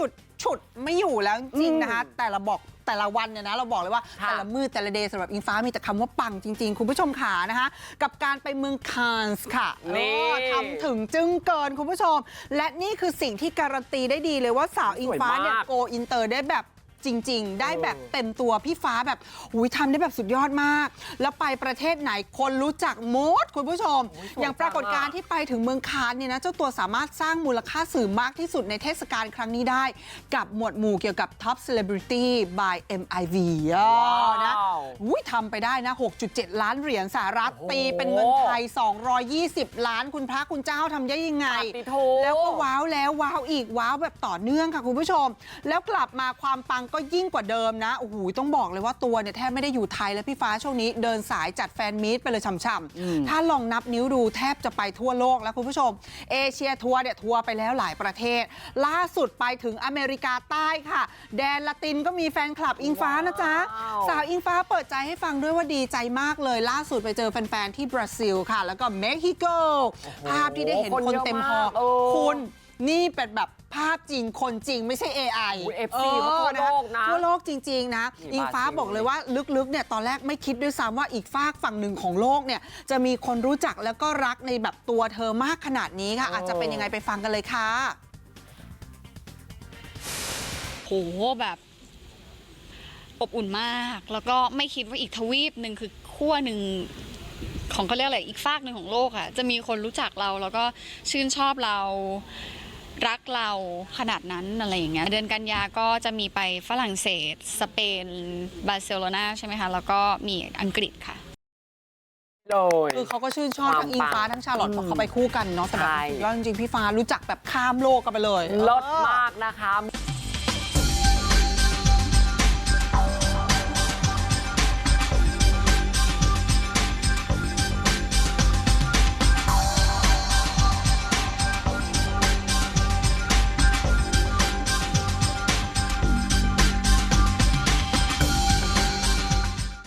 หยุดฉุดไม่อยู่แล้วจริงๆนะคะแต่ละบอกแต่ละวันเนี่ยนะเราบอกเลยว่าค่ะแต่ละมือแต่ละเดย์สำหรับอิงฟ้ามีแต่คำว่าปังจริง ๆ คุณผู้ชมขานะคะกับการไปเมืองคานส์ค่ะนี่เออทำถึงจึ้งเกินคุณผู้ชม และนี่คือสิ่งที่การันตีได้ดีเลยว่าสาวอิงฟ้าเนี่ยสวยมากโกอินเตอร์ได้แบบ จริง ๆ ได้แบบเต็มตัวพี่ฟ้าแบบหุยทำได้แบบสุดยอดมาก แล้วไปประเทศไหนคนรู้จักหมดคุณผู้ชมโอ้ยสวยอย่างปรากฏการณ์จังอะที่ไปถึงเมืองคานเนี่ยนะเจ้าตัวสามารถสร้างมูลค่าสื่อมากที่สุดในเทศกาลครั้งนี้ได้ กับหมวดหมู่เกี่ยวกับ Top Celebrity by MIV อะนะ ว้าวอุ้ยทำไปได้นะ6.7ล้านเหรียญสหรัฐโอ้โหตีเป็นเงินไทย220ล้านคุณพระคุณเจ้าทำได้ยังไงปฏิโทแล้วก็ว้าวแล้วว้าวอีกว้าวแบบต่อเนื่องค่ะคุณผู้ชม แล้วกลับมาความปังก็ยิ่งกว่าเดิมนะโอ้โหต้องบอกเลยว่าตัวเนี่ยแทบไม่ได้อยู่ไทยแล้วพี่ฟ้าช่วงนี้เดินสายจัดแฟนมีตไปเลยช่ำๆถ้าลองนับนิ้วดูแทบจะไปทั่วโลกแล้วคุณผู้ชม เอเชียทัวร์เนี่ยทัวร์ไปแล้วหลายประเทศ ล่าสุดไปถึงอเมริกาใต้ค่ะ แดนละตินก็มีแฟนคลับอิงฟ้านะจ๊ะว้าวสาวอิงฟ้าเปิดใจให้ฟังด้วยว่าดีใจมากเลยล่าสุดไปเจอแฟนๆที่บราซิลค่ะ แล้วก็เม็กซิโกภาพที่ได้เห็นคนคนเยอะเต็มฮอมากเออคุณนี่เป็นแบบภาพจริงคนจริงไม่ใช่ AI โอ้ย FC เขาทั่วโลกนะทั่วโลกจริง ๆ นะนี่อิงฟ้าบราซิลบอกเลยว่าลึกๆเนี่ยตอนแรกไม่คิดด้วยซ้ำว่าอีกฝากฝั่งหนึ่งของโลกเนี่ยจะมีคนรู้จักแล้วก็รักในแบบตัวเธอมากขนาดนี้ค่ะ อาจจะเป็นยังไงไปฟังกันเลยค่ะโหแบบ อบอุ่นมาก แล้วก็ไม่คิดว่าอีกทวีปหนึ่งคือขั้วหนึ่งของเขาเรียกอะไรอีกฝากหนึ่งของโลกอะจะมีคนรู้จักเราแล้วก็ชื่นชอบเรารักเราขนาดนั้นอะไรอย่างเงี้ยเดือนกันยาก็จะมีไปฝรั่งเศส สเปนบาร์เซโลนาใช่ไหมคะ แล้วก็มีอังกฤษค่ะ เลย คือเขาก็ชื่นชอบความทั้งอิงฟ้าปังทั้งชาลอตเพอืราะมเขาไปคู่กันเนาะแต่แบบใช่สุดยอดจริงๆพี่ฟ้ารู้จักแบบข้ามโลกกันไปเลย เลิศเออมากนะคะ